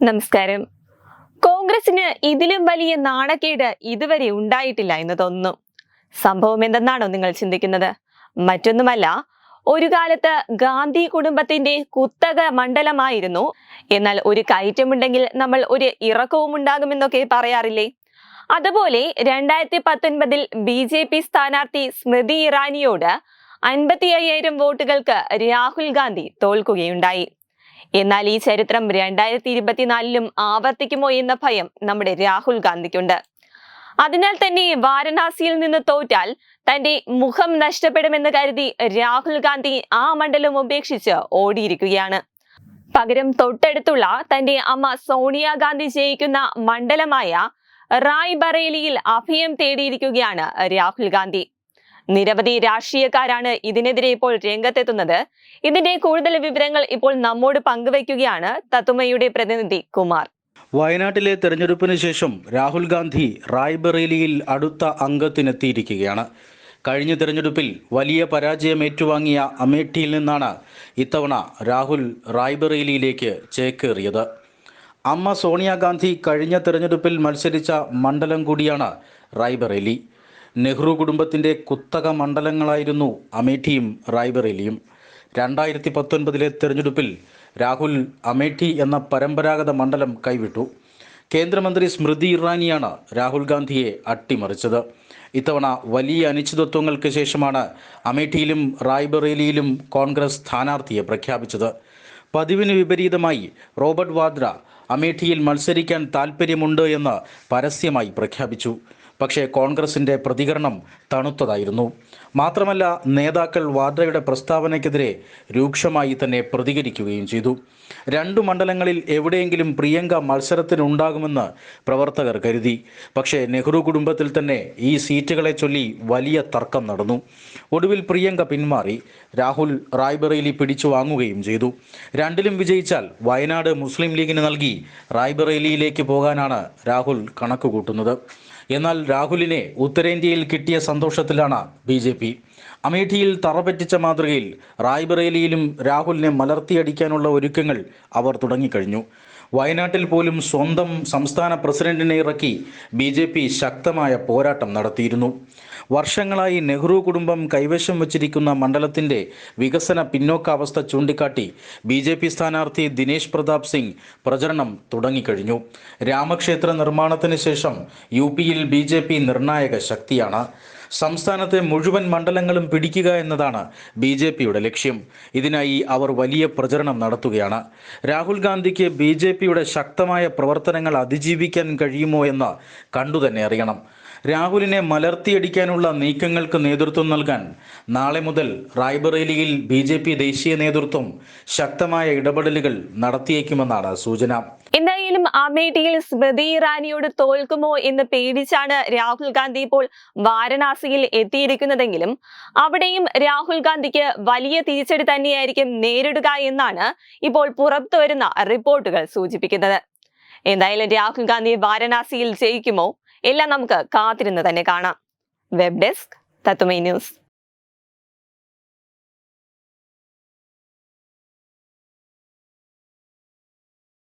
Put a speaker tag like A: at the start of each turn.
A: നമസ്കാരം. കോൺഗ്രസിന് ഇതിലും വലിയ നാണക്കേട് ഇതുവരെ ഉണ്ടായിട്ടില്ല എന്ന് തോന്നുന്നു സംഭവം എന്തെന്നാണോ നിങ്ങൾ ചിന്തിക്കുന്നത്? മറ്റൊന്നുമല്ല ഒരു കാലത്ത് ഗാന്ധി കുടുംബത്തിന്റെ കുത്തക മണ്ഡലമായിരുന്നു. എന്നാൽ ഒരു കയറ്റമുണ്ടെങ്കിൽ നമ്മൾ ഒരു ഇറക്കവും ഉണ്ടാകുമെന്നൊക്കെ പറയാറില്ലേ? അതുപോലെ രണ്ടായിരത്തി പത്തൊൻപതിൽ ബി ജെ പി സ്ഥാനാർത്ഥി സ്മൃതി ഇറാനിയോട് അൻപത്തി അയ്യായിരം വോട്ടുകൾക്ക് രാഹുൽ ഗാന്ധി തോൽക്കുകയുണ്ടായി. എന്നാൽ ഈ ചരിത്രം രണ്ടായിരത്തി ഇരുപത്തിനാലിലും ആവർത്തിക്കുമോ എന്ന ഭയം നമ്മുടെ രാഹുൽ ഗാന്ധിക്കുണ്ട്. അതിനാൽ തന്നെ വാരണാസിയിൽ നിന്ന് തോറ്റാൽ തന്റെ മുഖം നഷ്ടപ്പെടുമെന്ന് കരുതി രാഹുൽ ഗാന്ധി ആ മണ്ഡലം ഉപേക്ഷിച്ച് ഓടിയിരിക്കുകയാണ്. പകരം തൊട്ടടുത്തുള്ള തന്റെ അമ്മ സോണിയാഗാന്ധി ജയിക്കുന്ന മണ്ഡലമായ റായ് ബറേലിയിൽ അഭയം തേടിയിരിക്കുകയാണ് രാഹുൽ ഗാന്ധി. നിരവധി രാഷ്ട്രീയക്കാരാണ് ഇതിനെതിരെ ഇപ്പോൾ രംഗത്തെത്തുന്നത്. ഇതിന്റെ കൂടുതൽ വിവരങ്ങൾ ഇപ്പോൾ നമ്മോട് പങ്കുവയ്ക്കുകയാണ് തത്തുമയുടെ പ്രതിനിധി കുമാർ.
B: വയനാട്ടിലെ തെരഞ്ഞെടുപ്പിന് ശേഷം രാഹുൽ ഗാന്ധി റായ്ബറേലിയിൽ അടുത്ത അംഗത്തിനെത്തിയിരിക്കുകയാണ്. കഴിഞ്ഞ തെരഞ്ഞെടുപ്പിൽ വലിയ പരാജയം ഏറ്റുവാങ്ങിയ അമേഠിയിൽ നിന്നാണ് ഇത്തവണ രാഹുൽ റായ്ബറേലിയിലേക്ക് ചേക്കേറിയത്. അമ്മ സോണിയാഗാന്ധി കഴിഞ്ഞ തെരഞ്ഞെടുപ്പിൽ മത്സരിച്ച മണ്ഡലം കൂടിയാണ് റായ്ബറേലി. നെഹ്റു കുടുംബത്തിന്റെ കുത്തക മണ്ഡലങ്ങളായിരുന്നു അമേഠിയും റായ്ബറേലിയും. രണ്ടായിരത്തി പത്തൊൻപതിലെ തെരഞ്ഞെടുപ്പിൽ രാഹുൽ അമേഠി എന്ന പരമ്പരാഗത മണ്ഡലം കൈവിട്ടു. കേന്ദ്രമന്ത്രി സ്മൃതി ഇറാനിയാണ് രാഹുൽ ഗാന്ധിയെ അട്ടിമറിച്ചത്. ഇത്തവണ വലിയ അനിശ്ചിതത്വങ്ങൾക്ക് ശേഷമാണ് അമേഠിയിലും റായ്ബറേലിയിലും കോൺഗ്രസ് സ്ഥാനാർത്ഥിയെ പ്രഖ്യാപിച്ചത്. പതിവിന് വിപരീതമായി റോബർട്ട് വാദ്ര അമേഠിയിൽ മത്സരിക്കാൻ താൽപ്പര്യമുണ്ട് എന്ന് പരസ്യമായി പ്രഖ്യാപിച്ചു. പക്ഷേ കോൺഗ്രസിന്റെ പ്രതികരണം തണുത്തതായിരുന്നു. മാത്രമല്ല നേതാക്കൾ വാദ്രയുടെ പ്രസ്താവനയ്ക്കെതിരെ രൂക്ഷമായി തന്നെ പ്രതികരിക്കുകയും ചെയ്തു. രണ്ടു മണ്ഡലങ്ങളിൽ എവിടെയെങ്കിലും പ്രിയങ്ക മത്സരത്തിനുണ്ടാകുമെന്ന് പ്രവർത്തകർ കരുതി. പക്ഷേ നെഹ്റു കുടുംബത്തിൽ തന്നെ ഈ സീറ്റുകളെ ചൊല്ലി വലിയ തർക്കം നടന്നു. ഒടുവിൽ പ്രിയങ്ക പിന്മാറി. രാഹുൽ റായ്ബറേലി പിടിച്ചു വാങ്ങുകയും ചെയ്തു. രണ്ടിലും വിജയിച്ചാൽ വയനാട് മുസ്ലിം ലീഗിന് നൽകി റായ്ബറേലിയിലേക്ക് പോകാനാണ് രാഹുൽ കണക്കുകൂട്ടുന്നത്. എന്നാൽ രാഹുലിനെ ഉത്തരേന്ത്യയിൽ കിട്ടിയ സന്തോഷത്തിലാണ് ബി ജെ പി. അമേഠിയിൽ തറപറ്റിച്ച മാതൃകയിൽ റായ്ബറേലിയിലും രാഹുലിനെ മലർത്തിയടിക്കാനുള്ള ഒരുക്കങ്ങൾ അവർ തുടങ്ങിക്കഴിഞ്ഞു. വയനാട്ടിൽ പോലും സ്വന്തം സംസ്ഥാന പ്രസിഡന്റിനെ ഇറക്കി ബി ജെ പി ശക്തമായ പോരാട്ടം നടത്തിയിരുന്നു. വർഷങ്ങളായി നെഹ്റു കുടുംബം കൈവശം വച്ചിരിക്കുന്ന മണ്ഡലത്തിന്റെ വികസന പിന്നോക്കാവസ്ഥ ചൂണ്ടിക്കാട്ടി ബി ജെ പി സ്ഥാനാർത്ഥി ദിനേശ് പ്രതാപ് സിംഗ് പ്രചരണം തുടങ്ങിക്കഴിഞ്ഞു. രാമക്ഷേത്ര നിർമ്മാണത്തിന് ശേഷം യു പിയിൽ ബി ജെ പി നിർണായക ശക്തിയാണ്. സംസ്ഥാനത്തെ മുഴുവൻ മണ്ഡലങ്ങളും പിടിക്കുക എന്നതാണ് ബി ജെ പിയുടെ ലക്ഷ്യം. ഇതിനായി അവർ വലിയ പ്രചരണം നടത്തുകയാണ്. രാഹുൽ ഗാന്ധിക്ക് ബി ജെ പിയുടെ ശക്തമായ പ്രവർത്തനങ്ങൾ അതിജീവിക്കാൻ കഴിയുമോ എന്ന് കണ്ടുതന്നെ അറിയണം. രാഹുലിനെ മലർത്തിയടിക്കാനുള്ള നീക്കങ്ങൾക്ക് നേതൃത്വം നൽകാൻ നാളെ മുതൽ റായ്ബറേലിയിൽ ബി ദേശീയ നേതൃത്വം ശക്തമായ ഇടപെടലുകൾ നടത്തിയേക്കുമെന്നാണ് സൂചന.
A: എന്തായാലും അമേഠിയിൽ സ്മൃതി ഇറാനിയോട് തോൽക്കുമോ എന്ന് പേടിച്ചാണ് രാഹുൽ ഗാന്ധി ഇപ്പോൾ വാരണാസിയിൽ എത്തിയിരിക്കുന്നതെങ്കിലും അവിടെയും രാഹുൽ ഗാന്ധിക്ക് വലിയ തിരിച്ചടി തന്നെയായിരിക്കും നേരിടുക എന്നാണ് ഇപ്പോൾ പുറത്തു വരുന്ന റിപ്പോർട്ടുകൾ സൂചിപ്പിക്കുന്നത്. എന്തായാലും രാഹുൽ ഗാന്ധി വാരണാസിയിൽ ജയിക്കുമോ? എല്ലാം നമുക്ക് കാത്തിരുന്ന് തന്നെ കാണാം. വെബ് ഡെസ്ക് തത്തുമൈ ന്യൂസ്.